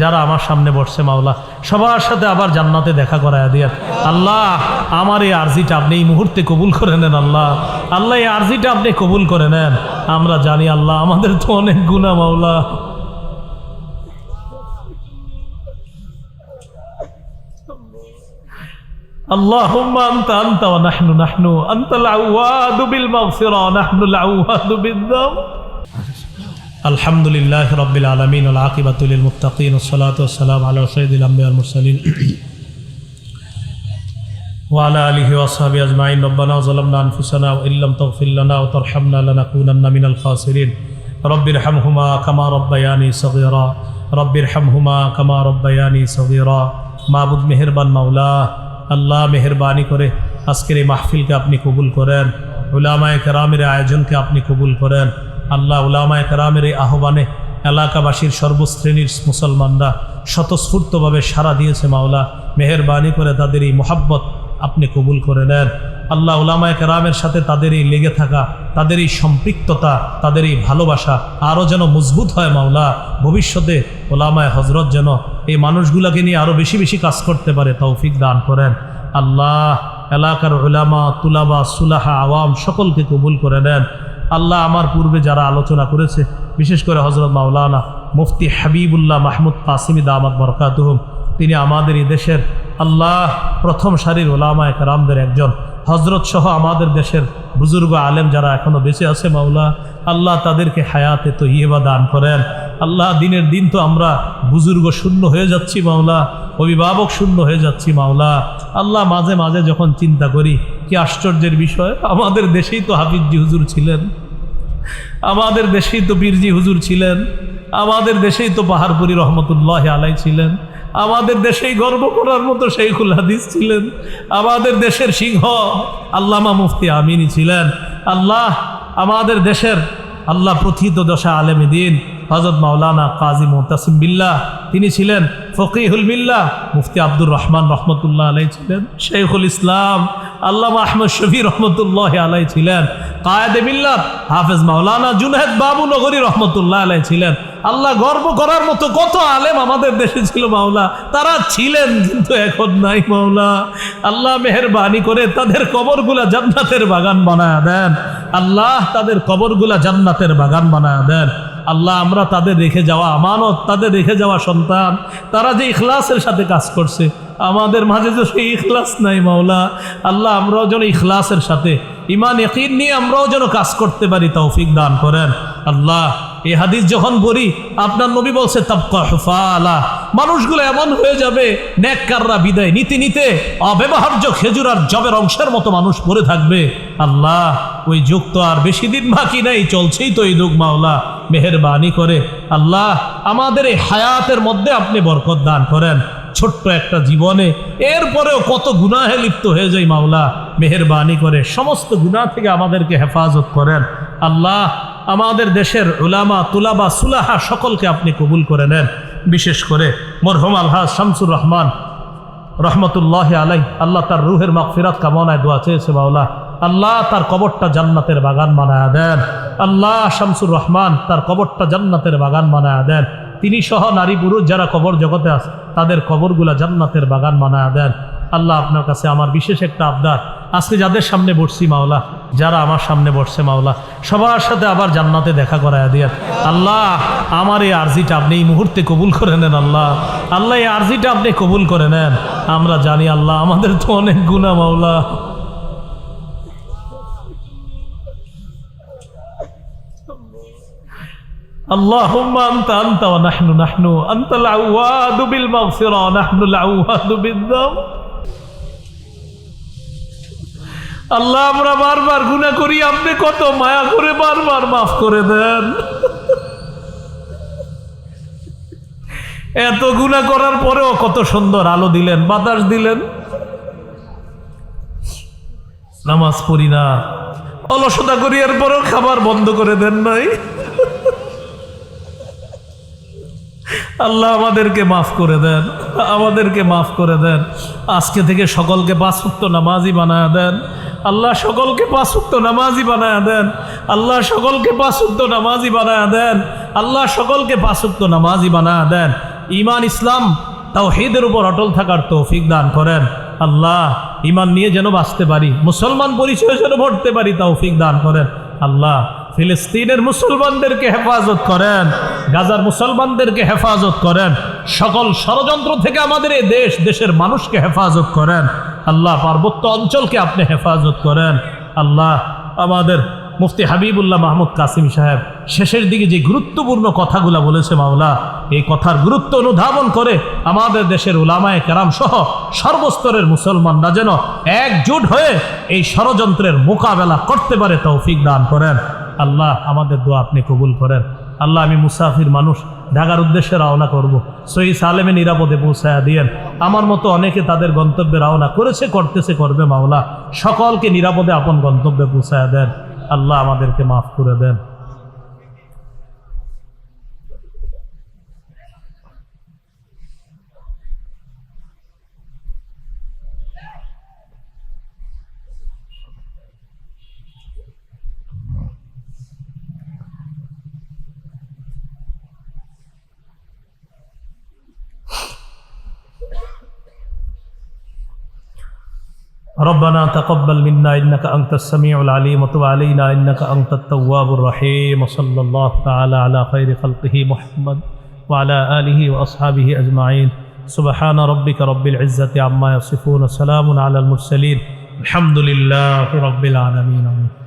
যারা আমার সামনে বসছে মাওলা সবার সাথে আবার জান্নাতে দেখা করায় দিয়ে আল্লাহ আমার এই আর্জিটা আপনি এই মুহূর্তে কবুল করে নেন আল্লাহ আল্লাহ এই আর্জিটা আপনি কবুল করে নেন আমরা জানি আল্লাহ আমাদের তো অনেক গুণা মাওলা اللهم أنت أنت ونحن نحن أنت العواد بالمغفرة ونحن العواد بالذنب الحمد لله رب العالمين والعاقبة للمتقين والصلاة والسلام على سيد الأنبياء والمرسلين وعلى آله وأصحابه أجمعين ربنا ظلمنا أنفسنا وإن لم تغفر لنا وترحمنا لنكونن من الخاسرين رب ارحمهما كما ربياني صغيرا رب ارحمهما كما ربياني صغيرا মাবুদ মেহেরবান মাওলা আল্লাহ মেহরবানি করে আজকের এই মাহফিলকে আপনি কবুল করেন উলামায় কেরামের আয়োজনকে আপনি কবুল করেন আল্লাহ উলামায় কেরামের এই আহ্বানে এলাকাবাসীর সর্বশ্রেণীর মুসলমানরা স্বতঃস্ফূর্তভাবে সাড়া দিয়েছে মাওলা। মেহরবানি করে তাদের এই মোহাব্বত আপনি কবুল করে নেন। আল্লাহ উলামায় কেরামের সাথে তাদের এই লেগে থাকা, তাদের এই সম্পৃক্ততা, তাদের এই ভালোবাসা আরও যেন মজবুত হয় মাওলা। ভবিষ্যতে ওলামায় হজরত যেন এই মানুষগুলোকে নিয়ে আরও বেশি বেশি কাজ করতে পারে, তৌফিক দান করেন। আল্লাহ এলাকার ওলামা তুলাবা, সুলাহা, আওয়াম সকলকে কবুল করে নেন। আল্লাহ আমার পূর্বে যারা আলোচনা করেছে, বিশেষ করে হজরত মাওলানা মুফতি হাবিবুল্লাহ মাহমুদ কাসিমি দামাদ বরকাতুহম, তিনি আমাদের এই দেশের আল্লাহ প্রথম সারির ওলামায় কারামদের একজন। হজরত সহ আমাদের দেশের বুজুর্গ আলেম যারা এখনও বেঁচে আছে মাওলা, আল্লাহ তাদেরকে হায়াতে তো ইয়েবা দান করেন। আল্লাহ দিনের দিন তো আমরা বুজুর্গ শূন্য হয়ে যাচ্ছি মাওলা, অভিভাবক শূন্য হয়ে যাচ্ছি মাওলা। আল্লাহ মাঝে মাঝে যখন চিন্তা করি কি আশ্চর্যের বিষয়? আমাদের দেশেই তো হাফিজি হুজুর ছিলেন। আমাদের দেশেই তো বীরজি হুজুর ছিলেন। আমাদের দেশেই তো পাহাড়পুরি রহমতুল্লাহ আলাই ছিলেন। আমাদের দেশেই গর্ব করার মতো শেখুল হাদিস ছিলেন। আমাদের দেশের সিংহ আল্লামা মুফতি আমিনী ছিলেন। আল্লাহ আমাদের দেশের আল্লাহ প্রথিত দশা আলেমী দিন। হজরত মাওলানা কাজী মোতাসিম বিল্লাহ তিনি ছিলেন। ফকিহুল মিল্লাহ মুফতি আব্দুর রহমান রহমতুল্লাহ আলাই ছিলেন। শেখুল ইসলাম আল্লামা আহমদ শফি রহমতুল্লাহ আলাই ছিলেন। কায়েদে মিল্লাত হাফেজ মাওলানা জুনাহেদ বাবু নগরী রহমতুল্লাহ আলাই ছিলেন। আল্লাহ গর্ব করার মতো কত আলেম আমাদের দেশে ছিল মাওলা, তারা ছিলেন কিন্তু এখন নাই মাওলা। আল্লাহ মেহরবানি করে তাদের কবরগুলা জান্নাতের বাগান বানায় দেন। আল্লাহ তাদের কবরগুলা জান্নাতের বাগান বানায় দেন। আল্লাহ আমরা তাদের রেখে যাওয়া আমানত, তাদের রেখে যাওয়া সন্তান, তারা যে ইখলাসের সাথে কাজ করছে আমাদের মাঝে তো সেই ইখলাস নাই মাওলা, আল্লাহ আমরাও যেন ইখলাসের সাথে ইমান ইকিন নিয়ে আমরাও যেন কাজ করতে পারি, তৌফিক দান করেন। আল্লাহ, এই হাদিস যখন পড়ি, আপনার নবী বলছে, তাবকা হুফালা। মানুষগুলো এমন হয়ে যাবে, নেককাররা বিদায় নিতে নিতে অব্যবহার্য খেজুর আর জবের অংশের মতো মানুষ পড়ে থাকবে। আল্লাহ, ওই যুগ তো আর বেশি দিন বাকি নাই, চলছেই তো এই যুগ মাওলা, মেহরবানি করে। আল্লাহ, আমাদের এই হায়াতের মধ্যে আপনি বরকত দান করেন। ছোট্ট একটা জীবনে। এরপরেও কত গুনাহে লিপ্ত হয়ে যায় মাওলা। মেহরবানি করে সমস্ত গুনাহ থেকে আমাদেরকে হেফাজত করেন। আল্লাহ, আমাদের দেশের উলামা, তুলাবা, সুলাহা সকলকে আপনি কবুল করে নেন। বিশেষ করে মরহুম আলহাজ শামসুর রহমান রহমতুল্লাহ আলাই আল্লাহ তার রুহের মাগফিরাত কামনায় দোয়া চেয়েছে মাওলা। আল্লাহ তার কবরটা জান্নাতের বাগান বানায় দেন। আল্লাহ শামসুর রহমান তার কবরটা জান্নাতের বাগান বানায় দেন। তিনি সহ নারী পুরুষ যারা কবর জগতে আছে তাদের কবরগুলা জান্নাতের বাগান বানায় দেন। আল্লাহ আপনার কাছে আমার বিশেষ একটা আবদার। আজকে যাদের সামনে বসছি মাওলা, যারা আমার সামনে বসছে মাওলা, সবার সাথে আবার জান্নাতে দেখা করায় দিয়ে। আল্লাহ, আমার এই আর্জিটা আপনি এই মুহূর্তে কবুল করে নেন আল্লাহ। আল্লাহ, এই আর্জিটা আপনি কবুল করে নেন। আমরা জানি আল্লাহ আমাদের তো অনেক গুণা মাওলা। اللهم أنت أنت ونحن نحن أنت العواد بالمغفرة ونحن العواد بالذنب আল্লাহ আমরা বারবার গুনাহ করি আপনি কত মায়া করে বারবার মাফ করে দেন এত গুনাহ করার পরেও কত সুন্দর আলো দিলেন বাতাস দিলেন নামাজ পড়ি না অলসতা করি এর পরেও খাবার বন্ধ করে দেন নাই আল্লাহ আমাদেরকে মাফ করে দেন, আমাদেরকে মাফ করে দেন। আজকে থেকে সকলকে পাঁচুক্ত নামাজি বানায় দেন। আল্লাহ সকলকে পাঁচুক্ত নামাজি বানায় দেন। আল্লাহ সকলকে পাঁচুক্ত নামাজি বানায় দেন। আল্লাহ সকলকে পাঁচুক্ত নামাজি বানায় দেন। ইমান ইসলাম, তাওহীদের উপর অটল থাকার তৌফিক দান করেন। আল্লাহ ইমান নিয়ে যেন বাঁচতে পারি, মুসলমান পরিচয় যেন ভরতে পারি, তৌফিক দান করেন। আল্লাহ ফিলিস্তিনের মুসলমানদেরকে হেফাজত করেন, গাজার মুসলমানদেরকে হেফাজত করেন, সকল ষড়যন্ত্র থেকে আমাদের এই দেশ, দেশের মানুষকে হেফাজত করেন। আল্লাহ পার্বত্য অঞ্চলকে আপনি হেফাজত করেন। আল্লাহ আমাদের মুফতি হাবিবুল্লাহ মাহমুদ কাসিম সাহেব শেষের দিকে যে গুরুত্বপূর্ণ কথাগুলো বলেছে মাওলা, এই কথার গুরুত্ব অনুধাবন করে আমাদের দেশের উলামায়ে কেরাম সহ সর্বস্তরের মুসলমানরা যেন একজোট হয়ে এই ষড়যন্ত্রের মোকাবেলা করতে পারে তৌফিক দান করেন। আল্লাহ আমাদের দোয়া আপনি কবুল করেন। আল্লাহ আমি মুসাফির মানুষ, ঢাকার উদ্দেশ্যে রওনা করব। সহি সালেমে নিরাপদে পৌঁছায়া দিয়েন। আমার মতো অনেকে তাদের গন্তব্যে রওনা করেছে, করতেছে, করবে মাওলা। সকলকে নিরাপদে আপন গন্তব্যে পৌঁছায়া দেন। আল্লাহ আমাদেরকে মাফ করে দেন। ربنا تقبل منا إنك أنت السميع العليم وتب علينا إنك أنت التواب الرحيم وصلى الله تعالى على خير خلقه محمد وعلى آله وأصحابه أجمعين. سبحان ربك رب العزة عما يصفون سلام على المرسلين. الحمد لله رب العالمين.